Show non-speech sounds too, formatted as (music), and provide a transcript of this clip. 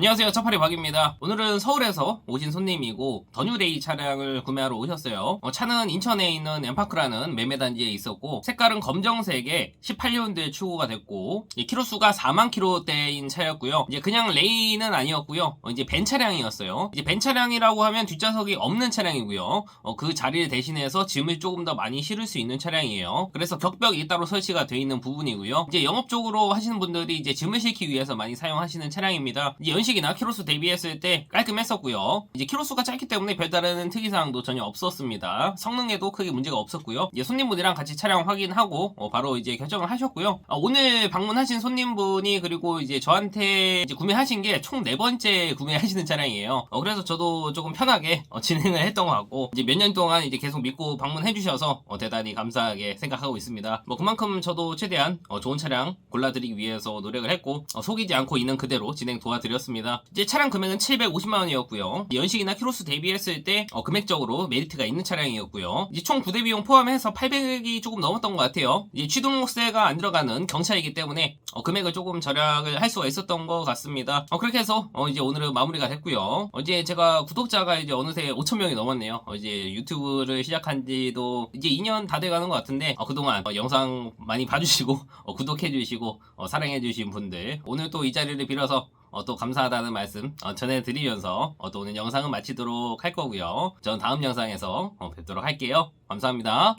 안녕하세요. 첫파리 박입니다. 오늘은 서울에서 오신 손님이고 더뉴레이 차량을 구매하러 오셨어요. 어, 차는 인천에 있는 엠파크라는 매매단지에 있었고 색깔은 검정색에 18년도에 출고가 됐고 이 키로수가 4만 킬로대인 차였고요. 이제 그냥 레이는 아니었고요. 어, 이제 벤 차량이었어요. 이제 벤 차량이라고 하면 뒷좌석이 없는 차량이고요. 어, 그 자리를 대신해서 짐을 조금 더 많이 실을 수 있는 차량이에요. 그래서 격벽이 따로 설치가 되어 있는 부분이고요. 이제 영업적으로 하시는 분들이 이제 짐을 싣기 위해서 많이 사용하시는 차량입니다. 이제 연식 이나 키로수 대비했을 때 깔끔했었고요. 이제 키로수가 짧기 때문에 별다른 특이사항도 전혀 없었습니다. 성능에도 크게 문제가 없었고요. 이제 손님분이랑 같이 차량 확인하고 어, 바로 이제 결정을 하셨고요. 어, 오늘 방문하신 손님분이 그리고 이제 저한테 이제 구매하신 게 총 네 번째 구매하시는 차량이에요. 어, 그래서 저도 조금 편하게 어, (laughs) 진행을 했던 것 같고 이제 몇 년 동안 이제 계속 믿고 방문해 주셔서 어, 대단히 감사하게 생각하고 있습니다. 뭐 그만큼 저도 최대한 어, 좋은 차량 골라드리기 위해서 노력을 했고 어, 속이지 않고 있는 그대로 진행 도와드렸습니다. 이제 차량 금액은 750만 원이었고요. 연식이나 키로수 대비했을 때 어, 금액적으로 메리트가 있는 차량이었고요. 이제 총 부대 비용 포함해서 800이 조금 넘었던 것 같아요. 이제 취등록세가 안 들어가는 경차이기 때문에 어, 금액을 조금 절약을 할 수가 있었던 것 같습니다. 어, 그렇게 해서 어, 이제 오늘은 마무리가 됐고요. 어, 이제 제가 구독자가 이제 어느새 5천 명이 넘었네요. 어, 이제 유튜브를 시작한 지도 이제 2년 다 돼가는 것 같은데 어, 그동안 어, 영상 많이 봐주시고 어, 구독해주시고 어, 사랑해주신 분들 오늘 또 이 자리를 빌어서 어, 또 감사하다는 말씀 어, 전해드리면서 어, 또 오늘 영상은 마치도록 할 거고요. 저는 다음 영상에서 어, 뵙도록 할게요. 감사합니다.